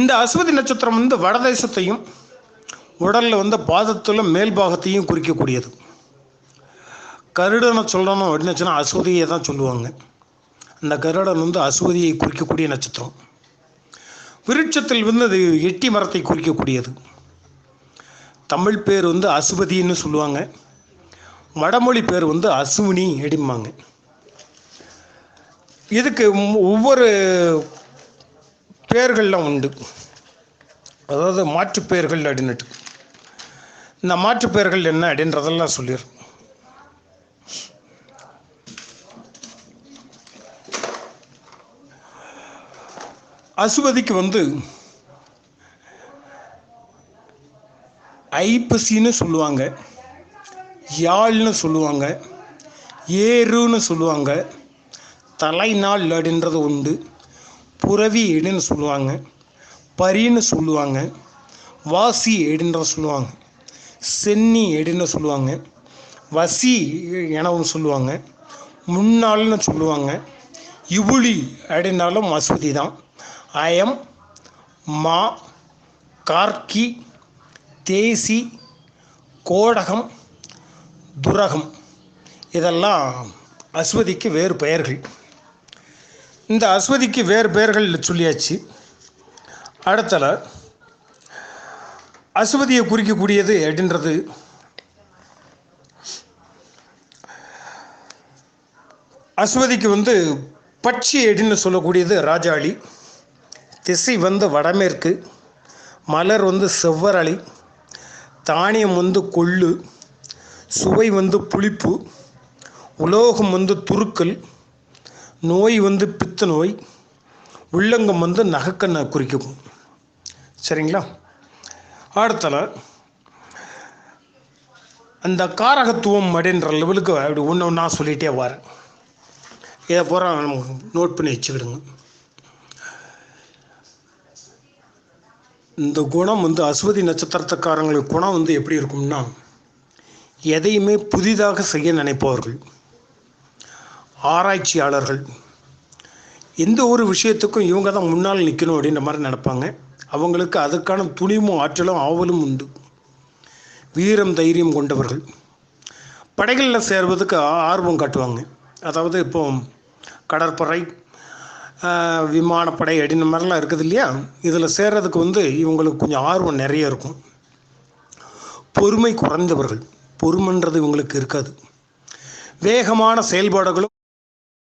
இந்த அஸ்வதி நட்சத்திரம் வந்து வடதேசத்தையும் உடலில் வந்து பாதத்தில் மேல் பாகத்தையும் குறிக்கக்கூடியது. கருடனை சொல்லணும் அப்படின்னுச்சுன்னா அஸ்வதியை தான் சொல்லுவாங்க. அந்த கருடன் வந்து அஸ்வதியை குறிக்கக்கூடிய நட்சத்திரம். விருட்சத்தில் வந்து அது எட்டி மரத்தை குறிக்கக்கூடியது. தமிழ் பேர் வந்து அசுவதின்னு சொல்லுவாங்க. வடமொழி பேர் வந்து அசுவினி அப்படிம்பாங்க. இதுக்கு ஒவ்வொரு பேர்கள்லாம் உண்டு. அதாவது மாற்றுப் பெயர்கள் அப்படின்னுட்டு. இந்த மாற்றுப் பெயர்கள் என்ன அப்படின்றதெல்லாம் சொல்லிடுறேன் அசுவதிக்கு வந்து ஐப்பசின்னு சொல்லுவாங்க யாழ்னு சொல்லுவாங்க ஏறுன்னு சொல்லுவாங்க தலைநாள் அப்படின்றது உண்டு. புரவி ஏடுன்னு சொல்லுவாங்க. பரின்னு சொல்லுவாங்க. வாசி ஏடுன்ற சொல்லுவாங்க. சென்னி ஏடுன்னு சொல்லுவாங்க. வசி எனவும் சொல்லுவாங்க. முன்னாள்னு சொல்லுவாங்க. இவுளி அப்படின்னாலும் மசூதி தான். அயம் மா கார்க்கி தேசி கோடகம் துரகம். இதெல்லாம் அஸ்வதிக்கு வேறு பெயர்கள். இந்த அஸ்வதிக்கு வேறு பெயர்கள் சொல்லியாச்சு. அடுத்தல அஸ்வதியை குறிக்கக்கூடியது அப்படின்றது. அஸ்வதிக்கு வந்து பட்சி அப்படின்னு சொல்லக்கூடியது ராஜாளி. திசை வந்து வடமேற்கு மலர் வந்து செவ்வரளி தானியம் வந்து கொள்ளு சுவை வந்து புளிப்பு உலோகம் வந்து துருக்கல் நோய் வந்து பித்த நோய் உள்ளங்கம் வந்து நகக்கண்ணை குறிக்கும். சரிங்களா? அடுத்தல அந்த காரகத்துவம் அப்படின்ற லெவலுக்கு அப்படி ஒன்று ஒன்றா சொல்லிகிட்டே வரேன் இதை பூரா நோட் பண்ணி வச்சுக்கிடுங்க. இந்த குணம் வந்து அஸ்வதி நட்சத்திரத்துக்காரங்களுக்கு குணம் வந்து எப்படி இருக்கும்னா எதையுமே புதிதாக செய்ய நினைப்பவர்கள். ஆராய்ச்சியாளர்கள். எந்த ஒரு விஷயத்துக்கும் இவங்க தான் முன்னால் நிற்கணும் அப்படின்ற மாதிரி நினைப்பாங்க. அவங்களுக்கு அதுக்கான துணிவும் ஆற்றலும் ஆவலும் உண்டு. வீரம் தைரியம் கொண்டவர்கள். படைகளில் சேர்வதுக்கு ஆர்வம் காட்டுவாங்க. அதாவது இப்போ கடற்படை விமானப்படை அப்படின்ற மாதிரிலாம் இருக்குது இல்லையா? இதில் சேர்றதுக்கு வந்து இவங்களுக்கு கொஞ்சம் ஆர்வம் நிறைய இருக்கும். பொறுமை குறைந்தவர்கள். பொறுமைன்றது இவங்களுக்கு இருக்காது. வேகமான செயல்பாடுகளும்